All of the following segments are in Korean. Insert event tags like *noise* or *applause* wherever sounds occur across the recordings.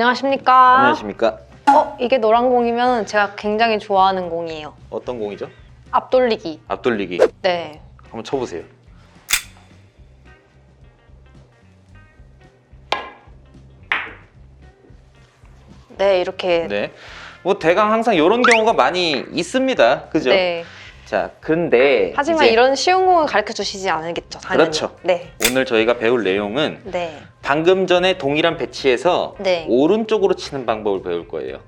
안녕하십니까? 안녕하십니까? 어, 이게 노란 공이면 제가 굉장히 좋아하는 공이에요. 어떤 공이죠? 앞돌리기. 앞돌리기. 네. 한번 쳐보세요. 네, 이렇게. 네. 뭐 대강 항상 이런 경우가 많이 있습니다. 그죠? 네. 자, 근데 하지만 이제 이런 쉬운 공을 가르쳐 주시지 않으겠죠, 당연히. 그렇죠. 네. 오늘 저희가 배울 내용은 네. 방금 전에 동일한 배치에서 네. 오른쪽으로 치는 방법을 배울 거예요.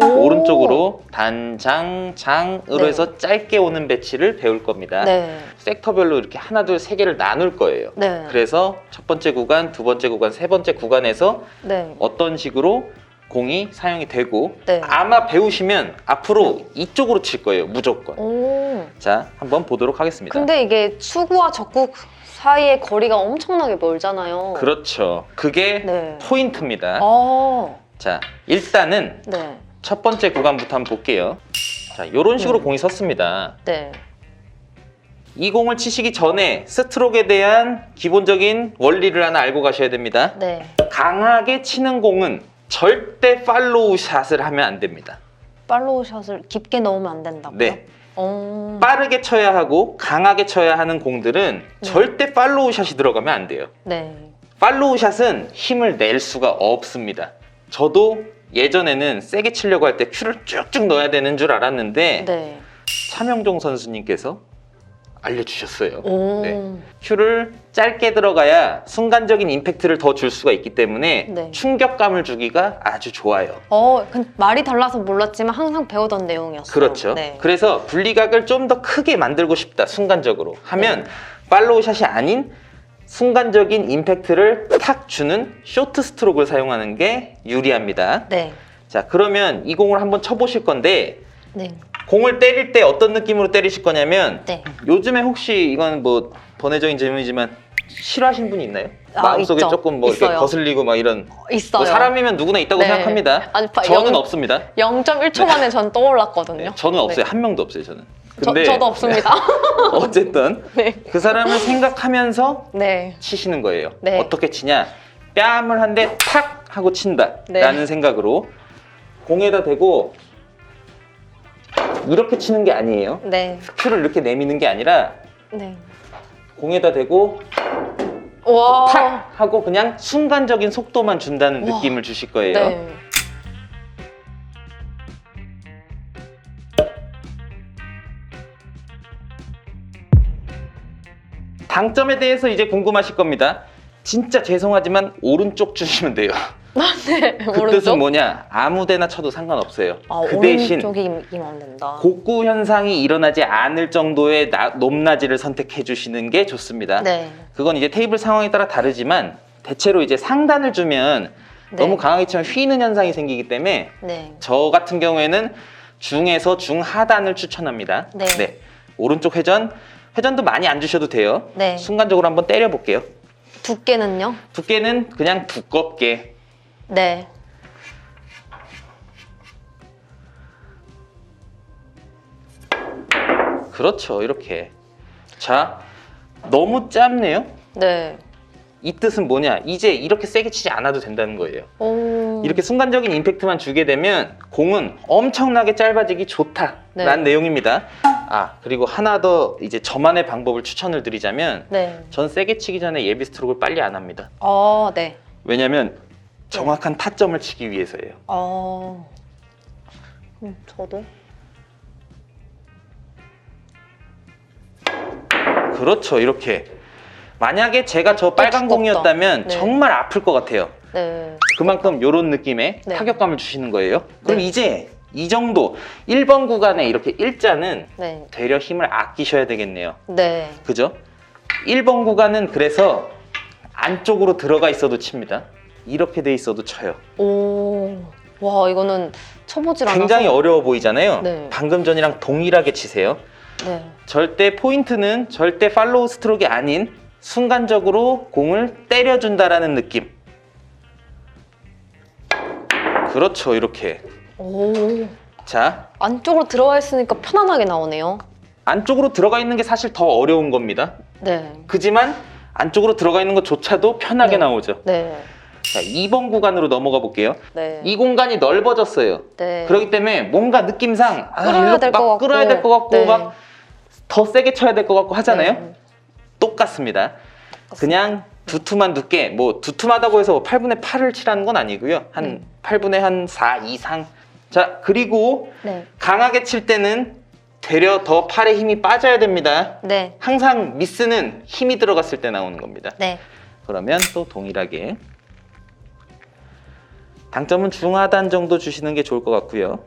오. 오른쪽으로 단장 장으로 네. 해서 짧게 오는 배치를 배울 겁니다. 네. 섹터별로 이렇게 하나 둘 세 개를 나눌 거예요. 네. 그래서 첫 번째 구간, 두 번째 구간, 세 번째 구간에서 네. 어떤 식으로 공이 사용이 되고 네. 아마 배우시면 앞으로 이쪽으로 칠 거예요. 무조건. 오. 자, 한번 보도록 하겠습니다. 근데 이게 수구와 적구 사이의 거리가 엄청나게 멀잖아요. 그렇죠. 그게 네. 포인트입니다. 어. 자, 일단은 네. 첫 번째 구간부터 한번 볼게요. 자, 이런 식으로 네. 공이 섰습니다. 네. 이 공을 치시기 전에 스트로크에 대한 기본적인 원리를 하나 알고 가셔야 됩니다. 네. 강하게 치는 공은 절대 팔로우 샷을 하면 안 됩니다. 팔로우 샷을 깊게 넣으면 안 된다고요? 네. 어. 빠르게 쳐야 하고 강하게 쳐야 하는 공들은 네. 절대 팔로우 샷이 들어가면 안 돼요. 네. 팔로우 샷은 힘을 낼 수가 없습니다. 저도 예전에는 세게 치려고 할 때 큐를 쭉쭉 넣어야 되는 줄 알았는데 네. 차명종 선수님께서 알려주셨어요. 오. 네. 큐를 짧게 들어가야 순간적인 임팩트를 더 줄 수가 있기 때문에 네. 충격감을 주기가 아주 좋아요. 어, 그 말이 달라서 몰랐지만 항상 배우던 내용이었어요. 그렇죠. 네. 그래서 분리각을 좀 더 크게 만들고 싶다, 순간적으로. 하면 팔로우 샷이 아닌 순간적인 임팩트를 탁 주는 쇼트 스트로크를 사용하는 게 유리합니다. 네. 자, 그러면 이 공을 한번 쳐보실 건데, 네. 공을 때릴 때 어떤 느낌으로 때리실 거냐면, 네. 요즘에 혹시 이건 뭐 번외적인 질문이지만, 싫어하시는 분이 있나요? 아, 마음속에 있죠. 조금 뭐 이렇게 있어요. 거슬리고 막 이런. 있어요. 뭐 사람이면 누구나 있다고 네. 생각합니다. 아니, 바- 저는 영- 없습니다. 0.1초 만에 전 떠올랐거든요. 네, 저는 네. 없어요. 한 명도 없어요, 저는. 저, 근데 저도 없습니다. *laughs* 어쨌든 네. 그 사람을 생각하면서 네. 치시는 거예요. 네. 어떻게 치냐? 뺨을 한 대 탁 하고 친다라는 네. 생각으로 공에다 대고 이렇게 치는 게 아니에요. 네. 큐를 이렇게 내미는 게 아니라 네. 공에다 대고 와. 탁 하고 그냥 순간적인 속도만 준다는 와. 느낌을 주실 거예요. 네. 당점에 대해서 이제 궁금하실 겁니다. 진짜 죄송하지만 오른쪽 주시면 돼요. 네. 그. 뜻은 뭐냐? 아무데나 쳐도 상관없어요. 아, 그 대신 오른쪽이면 안 된다. 곡구 현상이 일어나지 않을 정도의 나- 높낮이를 선택해 주시는 게 좋습니다. 네. 그건 이제 테이블 상황에 따라 다르지만 대체로 이제 상단을 주면 네. 너무 강하게 치면 휘는 현상이 생기기 때문에 네. 저 같은 경우에는 중에서 중하단을 추천합니다. 네. 오른쪽 회전 회전도 많이 안 주셔도 돼요. 네. 순간적으로 한번 때려 볼게요. 두께는요? 두께는 그냥 두껍게 네. 그렇죠. 이렇게. 자, 너무 짧네요. 네. 이 뜻은 뭐냐? 이제 이렇게 세게 치지 않아도 된다는 거예요. 오. 이렇게 순간적인 임팩트만 주게 되면 공은 엄청나게 짧아지기 좋다라는 네. 내용입니다. 아, 그리고 하나 더 이제 저만의 방법을 추천을 드리자면 네. 전 세게 치기 전에 예비 스트로크를 빨리 안 합니다. 어, 네. 왜냐면 정확한 타점을 치기 위해서예요. 어. 음, 저도. 그렇죠. 이렇게. 만약에 제가 저 빨간 두껍다. 공이었다면 네. 정말 아플 것 같아요. 네. 그만큼 이런 느낌의 네. 타격감을 주시는 거예요. 그럼 네. 이제 이 정도 1번 구간에 이렇게 일자는 네. 되려 힘을 아끼셔야 되겠네요. 네. 그죠? 1번 구간은 그래서 안쪽으로 들어가 있어도 칩니다. 이렇게 돼 있어도 쳐요. 오. 와, 이거는 쳐보질 않아서. 굉장히 어려워 보이잖아요. 네. 방금 전이랑 동일하게 치세요. 네. 절대 포인트는 절대 팔로우 스트로크가 아닌 순간적으로 공을 때려준다라는 느낌. 그렇죠, 이렇게. 오. 자, 안쪽으로 들어와 있으니까 편안하게 나오네요. 안쪽으로 들어가 있는 게 사실 더 어려운 겁니다. 네. 그지만 안쪽으로 들어가 있는 것조차도 편하게 네. 나오죠. 네. 자, 2번 구간으로 넘어가 볼게요. 네. 이 공간이 넓어졌어요. 네. 그렇기 때문에 뭔가 느낌상 아, 끌어야 일로 될막것 같고. 끌어야 될 것 같고 네. 막 더 세게 쳐야 될 것 같고 하잖아요. 네. 똑같습니다. 그냥 두툼한 두께, 뭐 두툼하다고 해서 8분의 8을 칠하는 건 아니고요. 한 음. 8분의 한 4 이상. 자, 그리고 네. 강하게 칠 때는 되려 더 팔에 힘이 빠져야 됩니다. 네. 항상 미스는 힘이 들어갔을 때 나오는 겁니다. 네. 그러면 또 동일하게 당점은 중하단 정도 주시는 게 좋을 것 같고요.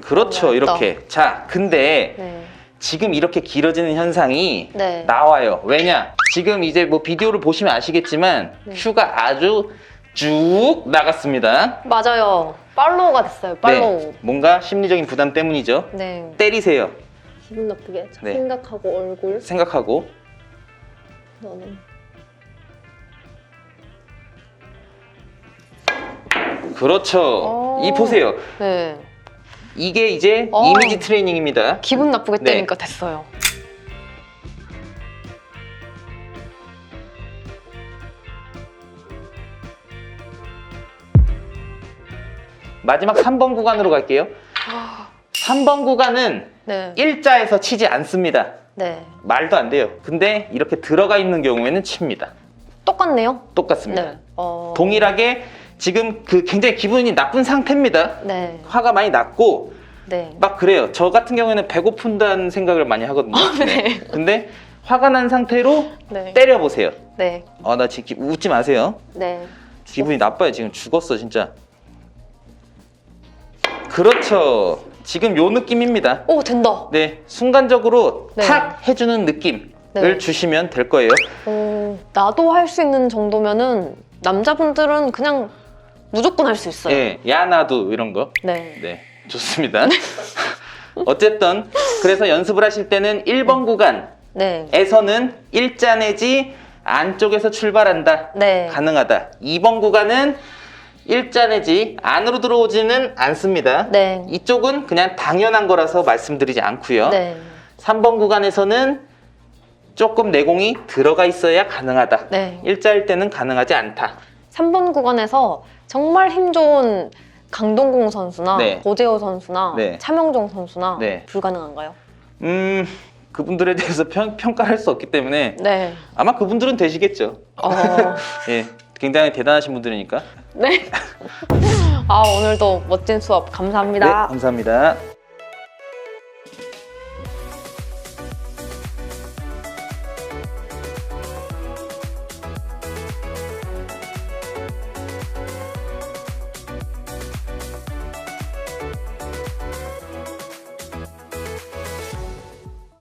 그렇죠, 어렵다. 이렇게. 자, 근데 네. 지금 이렇게 길어지는 현상이 네. 나와요. 왜냐? 지금 이제 뭐 비디오를 보시면 아시겠지만 네. 큐가 아주 쭉 나갔습니다. 맞아요. 팔로우가 됐어요. 팔로우. 네, 뭔가 심리적인 부담 때문이죠. 네. 때리세요. 기분 나쁘게 네. 생각하고 얼굴. 생각하고 너는. 그렇죠. 어. 이 보세요. 네. 이게 이제 어. 이미지 트레이닝입니다. 기분 나쁘게 네. 때니까 됐어요. 마지막 3번 구간으로 갈게요. 3번 구간은 네. 일자에서 치지 않습니다. 네. 말도 안 돼요. 근데 이렇게 들어가 있는 경우에는 칩니다. 똑같네요. 똑같습니다. 네. 어... 동일하게 지금 그 굉장히 기분이 나쁜 상태입니다. 네. 화가 많이 났고 네. 막 그래요. 저 같은 경우에는 배고픈다는 생각을 많이 하거든요. 네. 근데 화가 난 상태로 네. 때려 보세요. 네. 아 나 지금 기- 웃지 마세요. 네. 기분이 나빠요. 지금 죽었어 진짜. 그렇죠. 지금 요 느낌입니다. 오 된다. 네, 순간적으로 네. 탁 해주는 느낌을 네. 주시면 될 거예요. 어, 나도 할 수 있는 정도면은 남자분들은 그냥 무조건 할 수 있어요. 예, 야 나도 이런 거. 네. 네, 좋습니다. *laughs* 어쨌든 그래서 연습을 하실 때는 1번 네. 구간에서는 일자 내지 안쪽에서 출발한다. 네. 가능하다. 2번 구간은 일자 내지 안으로 들어오지는 않습니다. 네. 이쪽은 그냥 당연한 거라서 말씀드리지 않고요. 네. 3번 구간에서는 조금 내공이 들어가 있어야 가능하다. 네. 일자일 때는 가능하지 않다. 3번 구간에서 정말 힘 좋은 강동공 선수나 네. 고재호 선수나 네. 차명종 선수나 네. 불가능한가요? 음, 그분들에 대해서 평, 평가할 수 없기 때문에 네. 아마 그분들은 되시겠죠. 어, *laughs* 예, 굉장히 대단하신 분들이니까. 네. *laughs* 아 오늘도 멋진 수업 네, 감사합니다. 감사합니다.